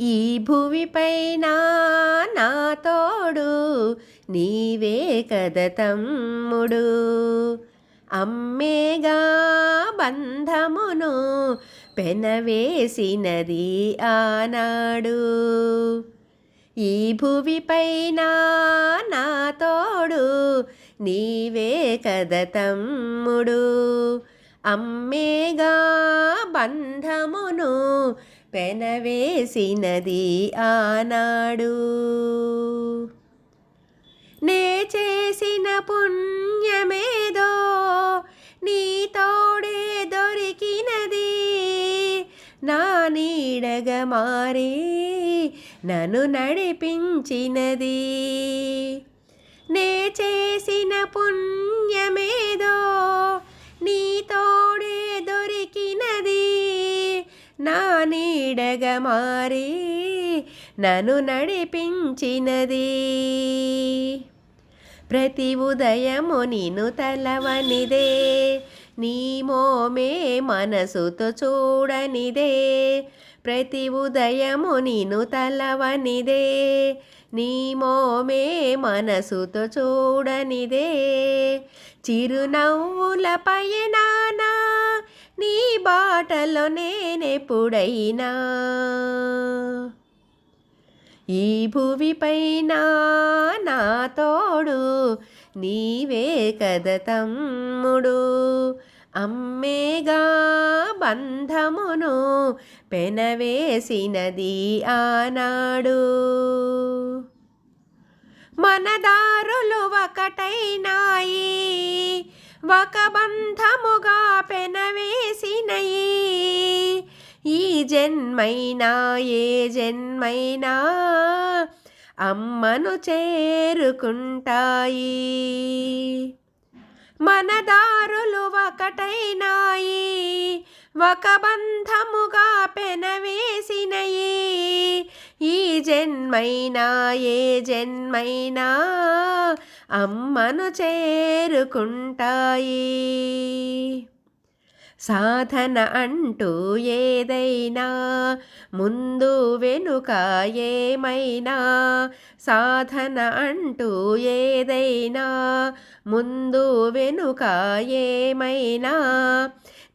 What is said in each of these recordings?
ఈ భువిపైన నా తోడు నీవే కద తమ్ముడు. అమ్మేగా బంధమును పెనవేసినది ఆనాడు. ఈ భువిపైన నా తోడు నీవే కద తమ్ముడు. అమ్మేగా బంధమును పెనవేసినది ఆనాడు. నే చేసిన పుణ్యమేదో నీ తోడే దొరికినది. నా నీడగ మారి నన్ను నడిపించినది. నే చేసిన నీడగ మారి నన్ను నడిపించినది. ప్రతి ఉదయము నిను తలవనిదే నీ మోమే మనసుతో చూడనిదే. ప్రతి ఉదయము నిను తలవనిదే నీ మోమే మనసుతో చూడనిదే. చిరునవ్వుల పయనానా నీ బాటలో నేనెప్పుడైనా? ఈ భువిపైన నా తోడు నీవే కద తమ్ముడు. అమ్మేగా బంధమును పెనవేసినది ఆనాడు. మన దారులు ఒకటైనాయి. ఒక బంధముగా పెనవేసినయి ఈ జన్మైనా ఏ జన్మైనా అమ్మను చేరుకుంటాయి. మన దారులు ఒకటైనాయి ఒక బంధముగా పెనవేసినయి ఈ జన్మైనా ఏ జన్మైనా అమ్మను చేరుకుంటాయి. సాధన అంటూ ఏదైనా ముందు వెనుక ఏమైనా సాధన అంటూ ఏదైనా ముందు వెనుక ఏమైనా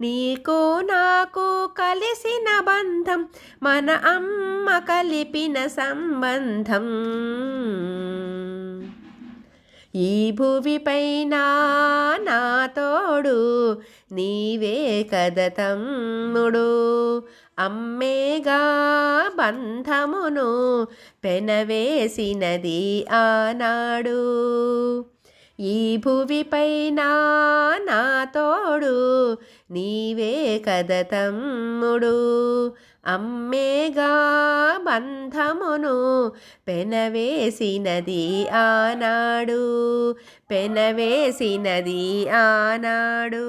నీకో నాకు కలిసిన బంధం మన అమ్మ కలిపిన సంబంధం. ఈ భువిపైన నా తోడు నీవే కద అమ్మేగా బంధమును పెనవేసినది ఆనాడు. ఈ భువిపైన నా తోడు నీవే కద అమ్మేగా బంధమును పెనవేసినది ఆనాడు పెనవేసినది ఆనాడు.